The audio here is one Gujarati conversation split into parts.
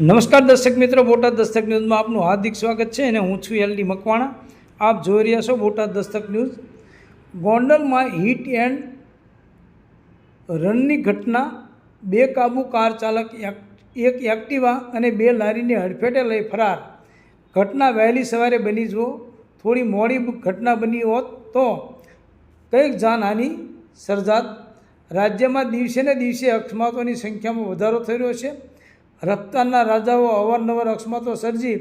નમસ્કાર દર્શક મિત્રો, બોટાદ દસ્તક ન્યૂઝમાં આપનું હાર્દિક સ્વાગત છે અને હું છું એલડી મકવાણા. આપ જોઈ રહ્યા છો બોટાદ દસ્તક ન્યૂઝ. ગોંડલમાં હિટ એન્ડ રનની ઘટના. બે કાબુ કાર ચાલક એક- એક એક્ટિવા અને બે લારીને હડફેટે લઈ ફરાર. ઘટના વહેલી સવારે બની જો થોડી મોડી ઘટના બની હોત તો કંઈક જાનહાનિ સર્જાત. રાજ્યમાં દિવસે ને દિવસે અકસ્માતોની સંખ્યામાં વધારો થઈ રહ્યો છે. રફતારના રાજાઓ અવારનવાર અકસ્માતો સર્જી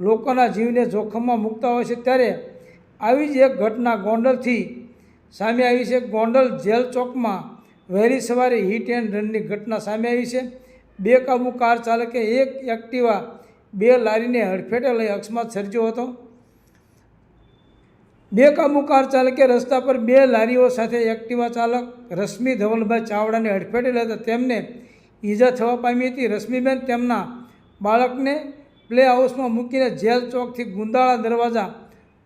લોકોના જીવને જોખમમાં મૂકતા હોય છે ત્યારે આવી જ એક ઘટના ગોંડલથી સામે આવી છે. ગોંડલ જેલ ચોકમાં વહેલી સવારે હિટ એન્ડ રનની ઘટના સામે આવી છે. બે કાબુ કાર ચાલકે એક એક્ટિવા બે લારીને હડફેટે લઈ અકસ્માત સર્જ્યો હતો. બે કાબુ કાર ચાલકે રસ્તા પર બે લારીઓ સાથે એક્ટિવા ચાલક રશ્મિ ધવલભાઈ ચાવડાને હડફેટે લેતા તેમને ઈજા થવા પામી હતી. રશ્મિબેન તેમના બાળકને પ્લે હાઉસમાં મૂકીને જેલ ચોકથી ગુંદાળા દરવાજા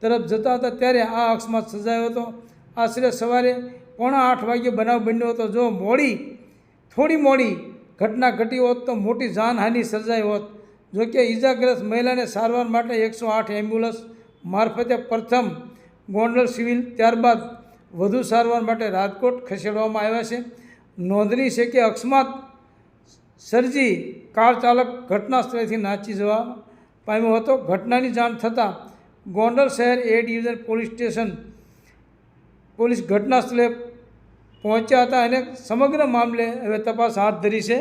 તરફ જતા હતા. ત્યારે આ અકસ્માત સર્જાયો હતો. આશરે સવારે પોણા આઠ વાગ્યે બનાવ બન્યો હતો. જો મોડી, થોડી મોડી ઘટના ઘટી હોત તો મોટી જાનહાનિ સર્જાઈ હોત. જોકે ઈજાગ્રસ્ત મહિલાને સારવાર માટે એકસો આઠ એમ્બ્યુલન્સ મારફતે પ્રથમ ગોંડલ સિવિલ ત્યારબાદ વધુ સારવાર માટે રાજકોટ ખસેડવામાં આવ્યા છે. નોંધની છે કે અકસ્માત સર્જી કાર ચાલક ઘટના સ્થળેથી નાચી જવા પામ્યો હતો. ઘટનાની જાણ થતાં ગોંડલ શહેર A division police station police ઘટના સ્થળે પહોંચ્યા હતા અને સમગ્ર મામલે હવે તપાસ હાથ ધરી છે.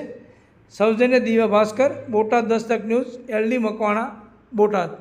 સૌજન્ય દિવ્ય ભાસ્કર, બોટાદ દસ્તક ન્યૂઝ, એલડી મકવાણા, બોટાદ.